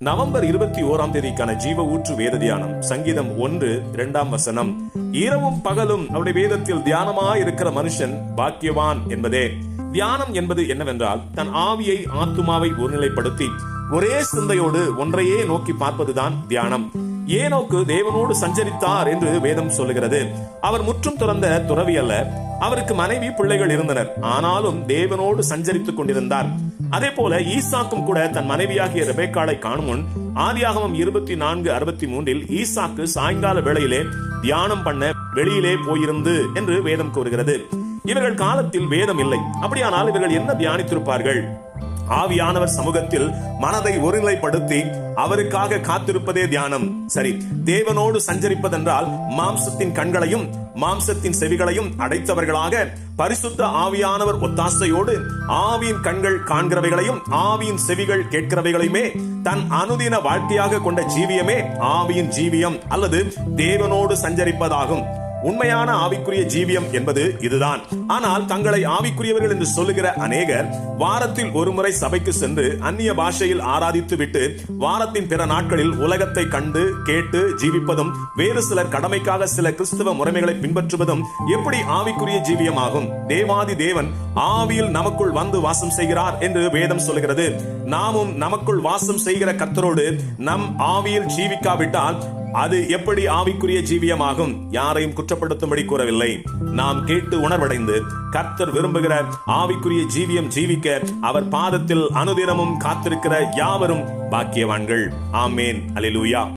November இருபத்தி ஓராம் தேதிக்கான ஜீவ ஊற்று வேத தியானம் சங்கீதம் ஒன்று இரண்டாம் வசனம். இரவும் பகலும் அவருடைய வேதத்தில் தியானமா இருக்கிற மனுஷன் பாக்கியவான் என்பதே. தியானம் என்பது என்னவென்றால் தன் ஆவியை ஆத்துமாவை ஒருநிலைப்படுத்தி ஒரே சிந்தையோடு ஒன்றையே நோக்கி பார்ப்பதுதான் தியானம். ஏனோக்கு தேவனோடு சஞ்சரித்தார் என்று வேதம் சொல்லுகிறது. அவர் முற்றும் துறந்த துறவி அல்ல அவருக்கு மனைவி பிள்ளைகள் இருந்தனர். ஆனாலும் தேவனோடு சஞ்சரித்துக் கொண்டிருந்தார். அதே போல ஈசாக்கும் கூட தன் மனைவியாகிய ரெபேக்காளை காணும் முன் ஆதியாகமம் இருபத்தி நான்கு அறுபத்தி மூன்றில் ஈசாக்கு சாயங்கால வேளையிலே தியானம் பண்ண வெளியிலே போயிருந்து என்று வேதம் கூறுகிறது. இவர்கள் காலத்தில் வேதம் இல்லை. அப்படியானால் இவர்கள் என்ன தியானித்திருப்பார்கள்? ஆவியானவர் சமூகத்தில் மனதை ஒருநிலைப்படுத்தி அவருக்காக காத்திருப்பதே தியானம். சரி தேவனோடு சஞ்சரிப்பதென்றால் மாம்சத்தின் கண்களையும் மாம்சத்தின் செவிகளையும் அடைத்தவர்களாக பரிசுத்த ஆவியானவர் ஒத்தாசையோடு ஆவியின் கண்கள் காண்கிறவைகளையும் ஆவியின் செவிகள் கேட்கிறவைகளையுமே தன் அனுதின வாழ்க்கையாக கொண்ட ஜீவியமே ஆவியின் ஜீவியம் அல்லது தேவனோடு சஞ்சரிப்பதாகும். உண்மையான ஆவிக்குரிய ஜீவியம் என்பது இதுதான். ஆனால் தங்களை ஆவிக்குரியவர்கள் என்று சொல்லுகிற அநேகர் வாரத்தில் ஒரு முறை சபைக்கு சென்று அந்நிய பாஷையில் ஆராதித்து விட்டு வாரத்தின் பிற நாட்களில் உலகத்தை கண்டு கேட்டு ஜீவிப்பதும் வேறு சிலர் கடமைக்காக சில கிறிஸ்தவ முறைமைகளை பின்பற்றுவதும் எப்படி ஆவிக்குரிய ஜீவியமாகும்? தேவாதி தேவன் ஆவியில் நமக்குள் வந்து வாசம் செய்கிறார் என்று வேதம் சொல்லுகிறது. நாமும் நமக்குள் வாசம் செய்கிற கத்தரோடு நம் ஆவியில் ஜீவிக்காவிட்டால் அது எப்படி ஆவிக்குரிய ஜீவியமாகும்? யாரையும் குற்றப்படுத்தும்படி கூறவில்லை. நாம் கேட்டு உணர்வடைந்து கர்த்தர் விரும்புகிற ஆவிக்குரிய ஜீவியம் ஜீவிக்க அவர் பாதத்தில் அனுதினமும் காத்திருக்கிற யாவரும் பாக்கியவான்கள். ஆமேன். அலிலூயா